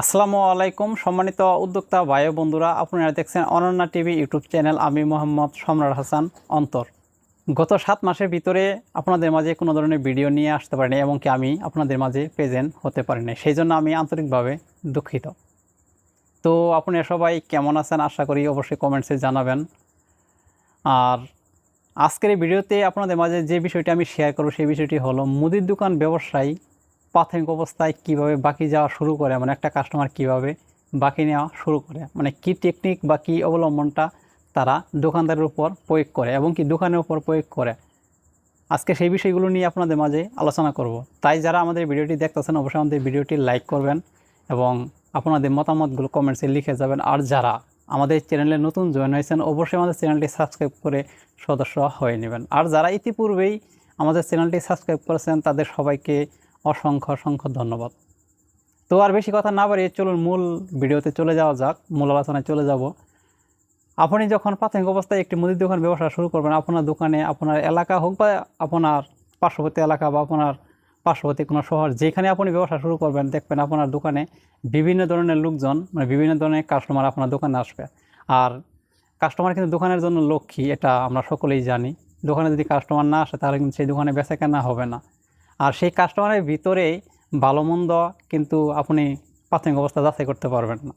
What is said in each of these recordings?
আসসালামু আলাইকুম, সম্মানিত উদ্যোক্তা ভাই বন্ধুরা, আপনারা দেখছেন অনন্যা টিভি ইউটিউব চ্যানেল। আমি মোহাম্মদ সম্রাট হাসান অন্তর। গত সাত মাসের ভিতরে আপনাদের মাঝে কোনো ধরনের ভিডিও নিয়ে আসতে পারিনি এবং কি আমি আপনাদের মাঝে প্রেজেন্ট হতে পারিনি। সেই জন্য আমি আন্তরিকভাবে দুঃখিত। তো আপনারা সবাই কেমন আছেন? আশা করি অবশ্যই কমেন্টসে জানাবেন। আর আজকের এই ভিডিওতে আপনাদের মাঝে যে বিষয়টি আমি শেয়ার করব, সেই বিষয়টি হলো মুদির দোকান ব্যবসায়ী প্রাথমিক অবস্থায় কীভাবে বাকি যাওয়া শুরু করে মানে একটা কাস্টমার কীভাবে বাকি নেওয়া শুরু করে মানে কি টেকনিক বা কী অবলম্বনটা তারা দোকানদারের উপর প্রয়োগ করে এবং কি দোকানের উপর প্রয়োগ করে। আজকে সেই বিষয়গুলো নিয়ে আপনাদের মাঝে আলোচনা করব। তাই যারা আমাদের ভিডিওটি দেখতেছেন, অবশ্যই আমাদের ভিডিওটি লাইক করবেন এবং আপনাদের মতামতগুলো কমেন্টসে লিখে যাবেন। আর যারা আমাদের চ্যানেলে নতুন জয়েন হয়েছেন, অবশ্যই আমাদের চ্যানেলটি সাবস্ক্রাইব করে সদস্য হয়ে নেবেন। আর যারা ইতিপূর্বেই আমাদের চ্যানেলটি সাবস্ক্রাইব করেছেন, তাদের সবাইকে অসংখ্য অসংখ্য ধন্যবাদ। তো আর বেশি কথা না বাড়িয়ে চলুন মূল ভিডিওতে চলে যাওয়া যাক, মূল আলোচনায় চলে যাব। আপনি যখন প্রাথমিক অবস্থায় একটি মুদির দোকান ব্যবসা শুরু করবেন, আপনার দোকানে, আপনার এলাকা হোক বা আপনার পার্শ্ববর্তী এলাকা বা আপনার পার্শ্ববর্তী কোনো শহর, যেখানে আপনি ব্যবসা শুরু করবেন, দেখবেন আপনার দোকানে বিভিন্ন ধরনের লোকজন মানে বিভিন্ন ধরনের কাস্টমার আপনার দোকানে আসবে। আর কাস্টমার কিন্তু দোকানের জন্য লক্ষ্মী, এটা আমরা সকলেই জানি। দোকানে যদি কাস্টমার না আসে, তাহলে কিন্তু সেই দোকানে বেচা কেনা হবে না। আর সেই কাস্টমারের ভিতরেই ভালো মন্দ কিন্তু আপনি প্রাথমিক অবস্থা যাচাই করতে পারবেন না।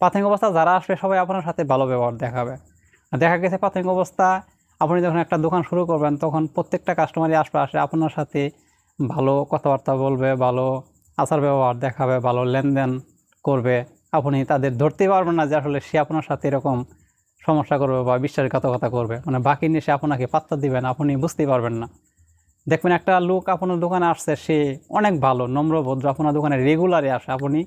প্রাথমিক অবস্থা যারা আসবে সবাই আপনার সাথে ভালো ব্যবহার দেখাবে। দেখা গেছে প্রাথমিক অবস্থা, আপনি যখন একটা দোকান শুরু করবেন, তখন প্রত্যেকটা কাস্টমারই আসবে, আসে আপনার সাথে ভালো কথাবার্তা বলবে, ভালো আচার ব্যবহার দেখাবে, ভালো লেনদেন করবে। আপনি তাদের ধরতে পারবেন না যে আসলে সে আপনার সাথে এরকম সমস্যা করবে বা বিশ্বাসঘাতকতা করবে। মানে বাকি নিয়ে সে আপনাকে পাত্তা দিবেন আপনি বুঝতেই পারবেন না। দেখবেন একটা লোক আপনার দোকানে আসছে, সে অনেক ভালো নম্র ভদ্র আপনার দোকানে রেগুলারে আসে। আপনি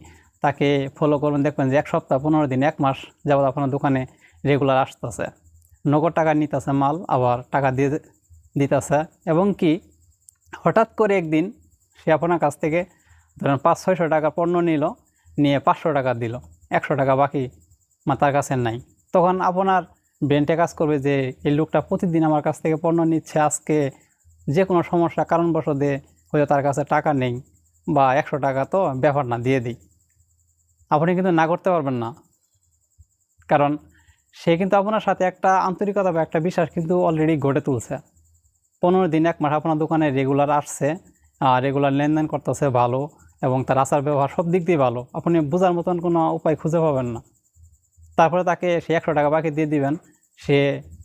তাকে ফলো করবেন, দেখবেন যে এক সপ্তাহ, পনেরো দিন, এক মাস যাবত আপনার দোকানে রেগুলার আসতেছে। নগদ টাকা নিতেছে মাল, আবার টাকা দিয়ে দিতেছে। এবং কি, হঠাৎ করে একদিন সে আপনার কাছ থেকে ধরেন পাঁচ, ছয়শো টাকা পণ্য নিল, নিয়ে পাঁচশো টাকা দিল, একশো টাকা বাকি মা তার কাছে নাই। তখন আপনার ব্রেনটে কাজ করবে যে, এই লোকটা প্রতিদিন আমার কাছ থেকে পণ্য নিচ্ছে, আজকে যে কোনো সমস্যা কারণবশতে হয়তো তার কাছে টাকা নেই বা একশো টাকা তো ব্যাপার না, দিয়ে দিই। আপনি কিন্তু না করতে পারবেন না। কারণ সে কিন্তু আপনার সাথে একটা আন্তরিকতা বা একটা বিশ্বাস কিন্তু অলরেডি গড়ে তুলছে। পনেরো দিন, এক মাস আপনার দোকানে রেগুলার আসছে রেগুলার লেনদেন করতেছে ভালো এবং তার আচার ব্যবহার সব দিক দিয়ে ভালো। আপনি বোঝার মতন কোনো উপায় খুঁজে পাবেন না। তারপরে তাকে সে একশো টাকা বাকি দিয়ে দিবেন, সে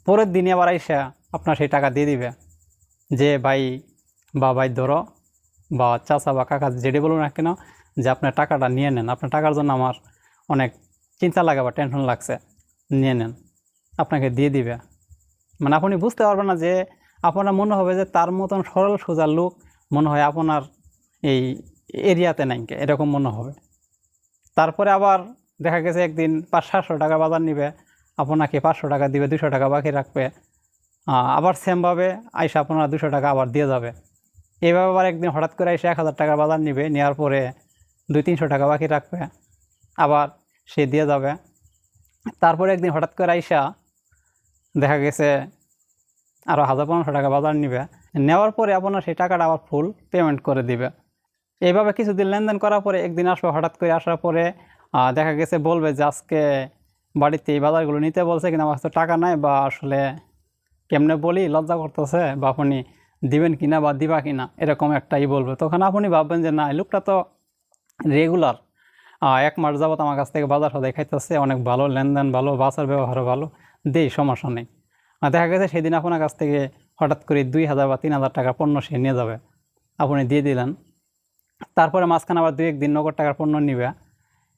পরের দিনে আবার আইসা আপনার সেই টাকা দিয়ে দিবে। যে ভাই বা ভাই ধরো বা চাচা বা কাকা যেটি বলুন না কেন, যে আপনার টাকাটা নিয়ে নেন। আপনার টাকার জন্য আমার অনেক চিন্তা লাগে বা টেনশন লাগছে। নিয়ে নেন। আপনাকে দিয়ে দিবে। মানে আপনি বুঝতে পারবেন না যে আপনার মনে হবে যে তার মতন সরল, সোজা লোক মনে হয় আপনার এই এরিয়াতে নাই এরকম মনে হবে। তারপরে আবার দেখা গেছে একদিন পাঁচ সাতশো টাকা বাজার নিবে, আপনাকে পাঁচশো টাকা দিবে দুশো টাকা বাকি রাখবে। আবার সেমভাবে আইসা আপনারা দুশো টাকা আবার দিয়ে যাবে। এইভাবে আবার একদিন হঠাৎ করে এসে এক হাজার টাকার বাজার নিবে নেওয়ার পরে দুই তিনশো টাকা বাকি রাখবে, আবার সে দিয়ে যাবে। তারপরে একদিন হঠাৎ করে আইসা দেখা গেছে আরও হাজার পনেরোশো টাকা বাজার নিবে। নেওয়ার পরে আপনার সেই টাকাটা আবার ফুল পেমেন্ট করে দিবে। এইভাবে কিছুদিন লেনদেন করার পরে একদিন আসবে, হঠাৎ করে আসার পরে দেখা গেছে বলবে যে আজকে বাড়িতে এই বাজারগুলো নিতে বলছে কিন্তু আমার তো টাকা নাই বা আসলে কেমনে বলি, লজ্জা করতেছে বা আপনি দিবেন কিনা বা দিবা কিনা? এরকম একটাই বলবে। তখন আপনি ভাববেন যে, না লোকটা তো রেগুলার এক মাস যাবত আমার কাছ থেকে বাজার সদাই খাইতেছে, অনেক ভালো লেনদেন, ভালো বাজার ব্যবহারও ভালো, দেই, সমস্যা নেই। দেখা গেছে সেদিন আপনার কাছ থেকে হঠাৎ করে দুই হাজার বা তিন হাজার টাকা পণ্য সে নিয়ে যাবে। আপনি দিয়ে দিলেন। তারপরে মাঝখানে আবার দুই একদিন নগদ টাকার পণ্য নিবে।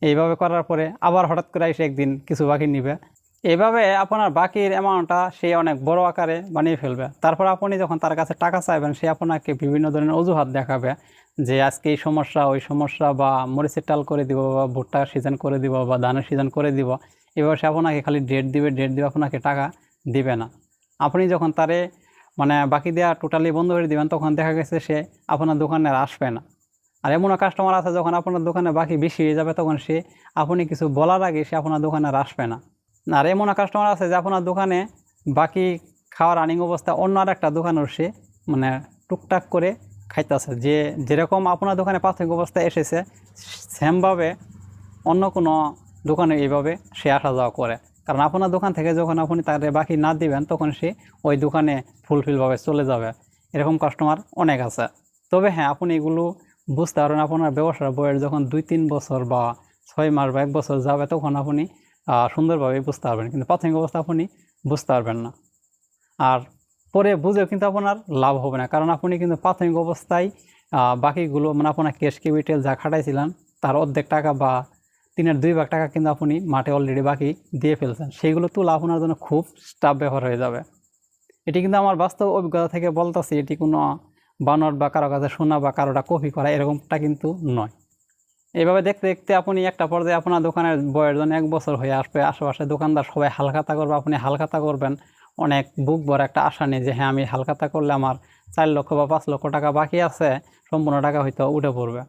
এইভাবে করার পরে আবার হঠাৎ করে এসে একদিন কিছু বাকি নিবে। এইভাবে আপনার বাকির অ্যামাউন্টটা সে অনেক বড় আকারে বানিয়ে ফেলবে। তারপর আপনি যখন তার কাছে টাকা চাইবেন, সে আপনাকে বিভিন্ন ধরনের অজুহাত দেখাবে যে আজকে এই সমস্যা, ওই সমস্যা বা মরিচের টাল করে দিব বা ভুট্টার সিজন করে দিব বা ধানের সিজন করে দিব, এভাবে সে আপনাকে খালি ডেট দিবে ডেট দিবে আপনাকে টাকা দিবে না। আপনি যখন তারে মানে বাকি দেওয়া টোটালি বন্ধ করে দিবেন, তখন দেখা গেছে সে আপনার দোকানে আসবে না। আর এমনও কাস্টমার আছে যখন আপনার দোকানে বাকি বেশি হয়ে যাবে, তখন সে আপনি কিছু বলার আগে সে আপনার দোকানে আসবে না। আর এমন কাস্টমার আছে যে আপনার দোকানে বাকি খাওয়ার রানিং অবস্থা অন্য আর একটা দোকানের সে মানে টুকটাক করে খাইতেছে। যে যেরকম আপনার দোকানে প্রাথমিক অবস্থায় এসেছে সেমভাবে অন্য কোনো দোকানে এইভাবে সে আসা যাওয়া করে। কারণ আপনার দোকান থেকে যখন আপনি তাদের বাকি না দিবেন, তখন সে ওই দোকানে ফুলফিলভাবে চলে যাবে। এরকম কাস্টমার অনেক আছে। তবে হ্যাঁ আপনি এগুলো বুঝতে পারবেন, আপনার ব্যবসার বয়স যখন দুই তিন বছর বা ছয় মাস বা এক বছর যাবে, তখন আপনি সুন্দরভাবে বুঝতে পারবেন কিন্তু প্রাথমিক অবস্থা আপনি বুঝতে পারবেন না। আর পরে বুঝেও কিন্তু আপনার লাভ হবে না। কারণ আপনি কিন্তু প্রাথমিক অবস্থায় বাকিগুলো মানে আপনার ক্যাশ ক্যাপিটাল যা খাটাইছিলেন, তার অর্ধেক টাকা বা তিনের দুই ভাগ টাকা কিন্তু আপনি মাঠে অলরেডি বাকি দিয়ে ফেলছেন। সেইগুলো তোলা আপনার জন্য খুব স্টাফ ব্যবহার হয়ে যাবে। এটি কিন্তু আমার বাস্তব অভিজ্ঞতা থেকে বলতেছি, এটি কোনো বানর বা কারও কাছে শোনা বা কারোটা কপি করা এরকমটা কিন্তু নয়। এইভাবে দেখতে দেখতে আপনি একটা পর্যায়ে আপনার দোকানের বয়স এক বছর হয়ে আসবে, আশেপাশে দোকানদার সবাই হালখাতা করবে, আপনি হালখাতা করবেন। অনেক বুক ভরা একটা আশা নেই যে হ্যাঁ আমি হালখাতা করলে আমার চার লক্ষ বা পাঁচ লক্ষ টাকা বাকি আছে, সম্পূর্ণ টাকা হয়তো উঠে পড়বে।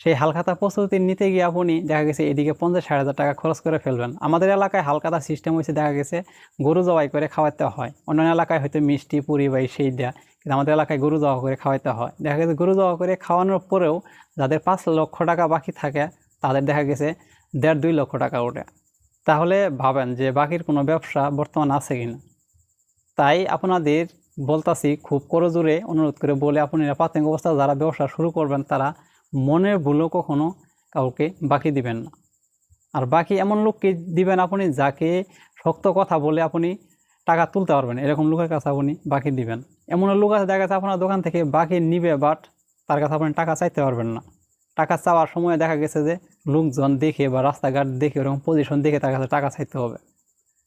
সেই হালখাতা প্রস্তুতি নিতে গিয়ে আপনি দেখা গেছে এদিকে পঞ্চাশ ষাট হাজার টাকা খরচ করে ফেলবেন। আমাদের এলাকায় হালখাতা সিস্টেম হয়েছে দেখা গেছে গরু জবাই করে খাওয়াতে হয়। অন্যান্য এলাকায় হয়তো মিষ্টি, পুরি বা সেই দেয়া। কিন্তু আমাদের এলাকায় গরু জবা করে খাওয়াইতে হয়। দেখা গেছে গরু জবা করে খাওয়ানোর পরেও যাদের পাঁচ লক্ষ টাকা বাকি থাকে, তাদের দেখা গেছে দেড় দুই লক্ষ টাকা ওঠে। তাহলে ভাবেন যে বাকির কোনো ব্যবসা বর্তমান আছে কি না তাই আপনাদের বলতাছি, খুব করজোরে অনুরোধ করে বলে আপনারা প্রাথমিক অবস্থা যারা ব্যবসা শুরু করবেন, তারা মনের ভুলও কখনো কাউকে বাকি দিবেন না। আর বাকি এমন লোককে দিবেন আপনি যাকে শক্ত কথা বলে আপনি টাকা তুলতে পারবেন, এরকম লোকের কাছে আপনি বাকি দিবেন। এমন লোক আছে, দেখা যাচ্ছে আপনার দোকান থেকে বাকি নিবে বাট তার কাছে আপনি টাকা চাইতে পারবেন না। টাকা চাওয়ার সময় দেখা গেছে যে লোকজন দেখে বা রাস্তাঘাট দেখে ওরকম পজিশন দেখে তার কাছে টাকা চাইতে হবে।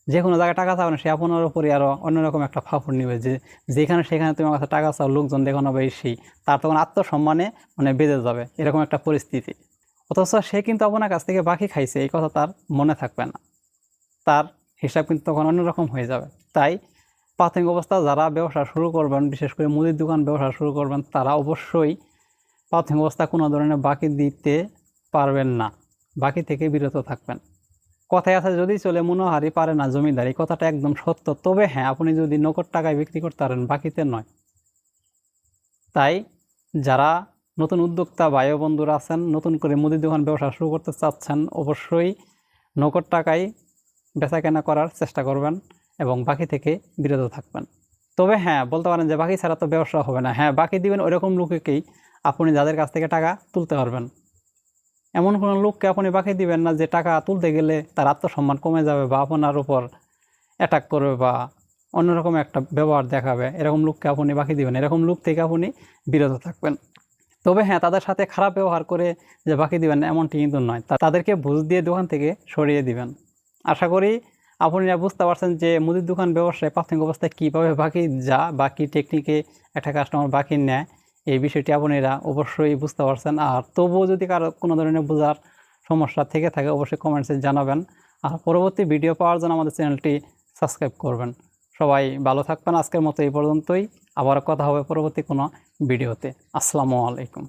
যে কোনো জায়গায় টাকা চাও না, সে আপনার উপরে আরও অন্যরকম একটা ফাফড় নেবে যে যেখানে সেখানে তোমার কাছে টাকা চাও লোকজন দেখানো বা এই সেই, তার তখন আত্মসম্মানে মানে বেঁধে যাবে, এরকম একটা পরিস্থিতি। অথচ সে কিন্তু আপনার কাছ থেকে বাকি খাইছে, এই কথা তার মনে থাকবে না। তার হিসাব কিন্তু তখন অন্যরকম হয়ে যাবে। তাই প্রাথমিক অবস্থা যারা ব্যবসা শুরু করবেন, বিশেষ করে মুদির দোকান ব্যবসা শুরু করবেন, তারা অবশ্যই প্রাথমিক অবস্থা কোনো ধরনের বাকি দিতে পারবেন না। বাকি থেকে বিরত থাকবেন। কথায় আছে, যদি চলে মনোহারি পারে না জমিদারি। কথাটা একদম সত্য। তবে হ্যাঁ আপনি যদি নগদ টাকায় বিক্রি করতে পারেন, বাকিতে নয়। তাই যারা নতুন উদ্যোক্তা বায়ু বন্ধুরা আছেন, নতুন করে মুদির দোকান ব্যবসা শুরু করতে চাচ্ছেন, অবশ্যই নগদ টাকায় বেচা কেনা করার চেষ্টা করবেন এবং বাকি থেকে বিরত থাকবেন। তবে হ্যাঁ বলতে পারেন যে বাকি ছাড়া তো ব্যবসা হবে না। হ্যাঁ বাকি দিবেন ওইরকম লোককেই আপনি যাদের কাছ থেকে টাকা তুলতে পারবেন। এমন কোনো লোককে আপনি বাকি দিবেন না যে টাকা তুলতে গেলে তার আত্মসম্মান কমে যাবে বা আপনার উপর অ্যাটাক করবে বা অন্যরকম একটা ব্যবহার দেখাবে। এরকম লোককে আপনি বাকি দিবেন এরকম লোক থেকে আপনি বিরত থাকবেন। তবে হ্যাঁ তাদের সাথে খারাপ ব্যবহার করে যে বাকি দিবেন এমনটি কিন্তু নয়। তাদেরকে বুঝ দিয়ে দোকান থেকে সরিয়ে দিবেন। আশা করি আপনারা বুঝতে পারছেন যে মুদির দোকান ব্যবসায় প্রাথমিক অবস্থায় কীভাবে বাকি যা বাকি টেকনিকে একটা কাস্টমার বাকি নেয়, এই বিষয়টি আপনারা অবশ্যই বুঝতে পারছেন। আর তবুও যদি কারও কোনো ধরনের বোঝার সমস্যা থেকে থাকে, অবশ্যই কমেন্টসে জানাবেন। আর পরবর্তী ভিডিও পাওয়ার জন্য আমাদের চ্যানেলটি সাবস্ক্রাইব করবেন। সবাই ভালো থাকবেন। আজকের মতো এই পর্যন্তই। আবার কথা হবে পরবর্তী কোনো ভিডিওতে আসসালামু আলাইকুম।